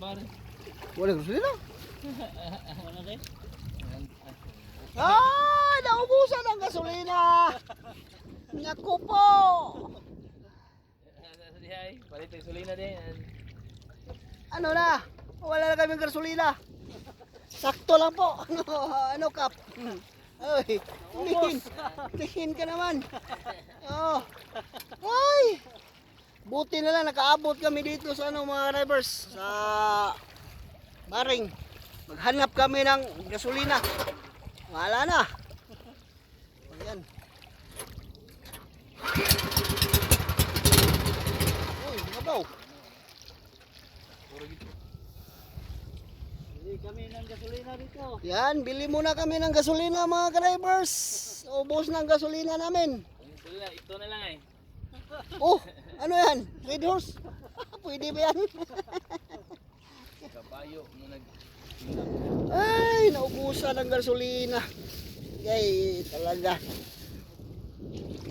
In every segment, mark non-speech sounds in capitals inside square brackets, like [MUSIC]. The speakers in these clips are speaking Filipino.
pare. Wala gasolina. Ano [LAUGHS] rin? Ah, naubusan ang gasolina. Naku po. Palit ang sulina din. Ano na? Wala na kaming gasolina. Sakto lang po. [LAUGHS] Ano, kap? Ay, lihin. Lihin ka naman. Oh. Ay. Buti na lang nakaabot kami dito sa ano mga drivers sa Baring. Maghanap kami ng gasolina. Wala na. Ayan. Uy, mabaw. Hindi kami ng gasolina dito. Yan, bili muna kami ng gasolina mga drivers. Ubos ng gasolina namin. Ito na, ito na lang eh. Oh, ano yan? Red horse? [LAUGHS] Pwede ba yan? Kabayo mo nag... Ay, naubusan ng gasolina. Yay, talaga.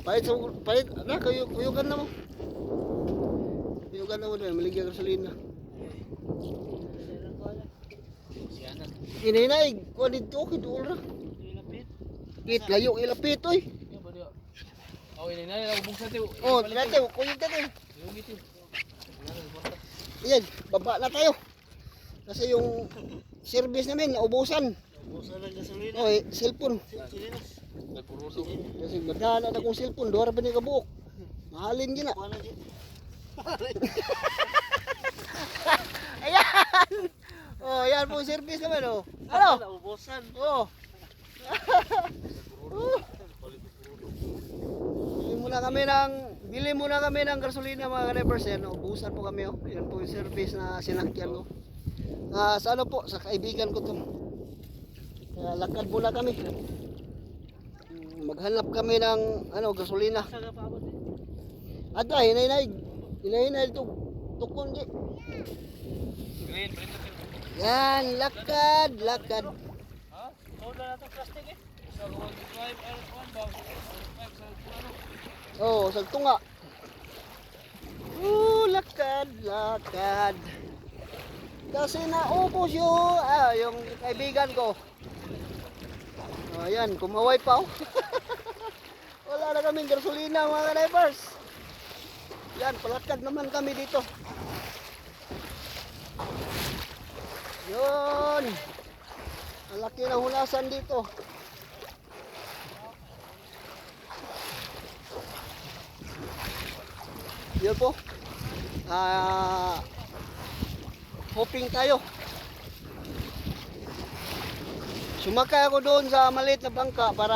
Palit sa palit, na, kuyo, kuyugan na mo. Kuyugan na mo doon, maligyan gasolina. Siya na. Kuha dito, kiduol ra. Ilapit. Layo, ilapit, oy. Oh, ini na lang. Oh, dati, kuyog dati. Yung gitu. Ayan, baba na tayo. Kasi yung service namin, naubusan. Busan ng gasolina. Oh, eh, cellphone. Nagpurudo. Kasi madala na kong cellphone, duwara ba ni kabuok? Mahalin gina. [LAUGHS] Ayan! Oh, yan po yung service naman, oh. Ano? Naubusan. Oh. [LAUGHS] [LAUGHS] Oh. Muna kami ng bili muna kami ng gasolina mga drivers yan. Ubusan po kami oh. Yan po yung service na sinakyan ko. Ah, sa ano po, sa kaibigan ko to. Kaya lakad muna kami. Maghanap kami ng ano, gasolina. Paabot eh? Ada, hinay-hinay. Hinay-hinay. Tukon di. Yan, lakad, lakad. Ha? Soda na itong plastic eh. Isa ko 125 L1 ba? 125 sa ano? Oh, sagto nga. Uh, lakad, lakad. Kasi naubos yung, ah, yung kaibigan ko. Oh, yan, kumaway pa oh. [LAUGHS] Wala na kaming gasolina mga drivers. Yan, palakad naman kami dito. Yun. Ang ng hulasan dito. Yun po. Ah, hoping tayo. Sumakay ako doon sa maliit na bangka para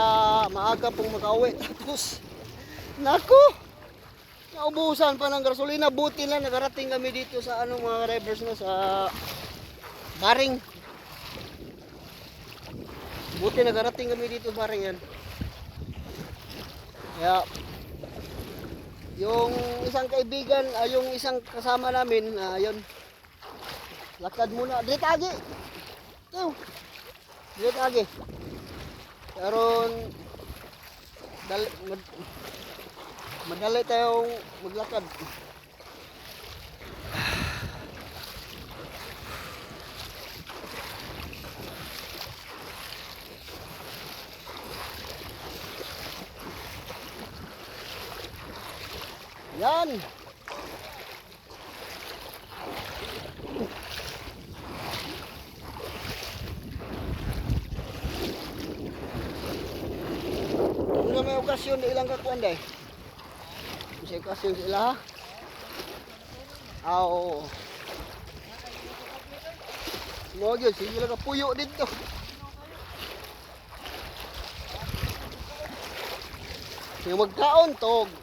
maaga pong makauwi. [LAUGHS] Tapos, naku! Naubusan pa ng gasolina. Buti lang nakarating kami dito sa ano mga drivers na sa Baring. Buti nakarating kami dito Baring yan. Kaya yung isang kaibigan, ah, yung isang kasama namin, ah, yun. Lakad muna. Dito agi. Ito. Dito agi. Karon dali, mad, madali tayong maglakad. Yan. Na may okasyon, ilang kakuan day? Kasi okasyon sila ha? Ah, oo. Mo gyud sige lang ka puyo dito. Yung magkaon tog.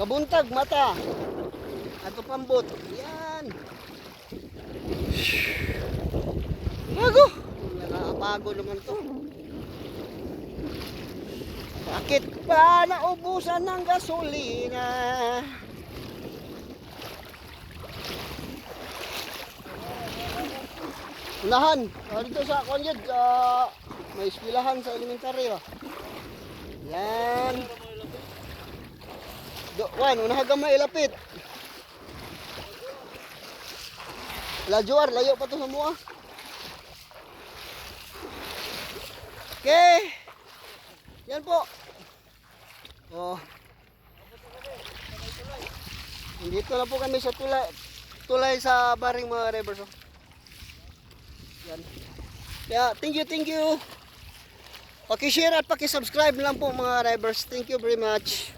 Kabuntag mata. Ato pambot. Yan. Bago. Nakakabago naman to. Bakit pa naubusan ng gasolina? Unahan. Ah, dito sa Konjed, sa may eskwelahan sa elementary. Oh. Yan. Do, wan, unahan ka mailapit. Lajuar, layo pa to sa mua. Okay. Yan po. Oh. Dito na po kami sa tulay tulay sa baring mga rivers. Oh. Yan. Kaya, thank you, thank you. Paki-share at paki-subscribe lang po mga drivers. Thank you very much.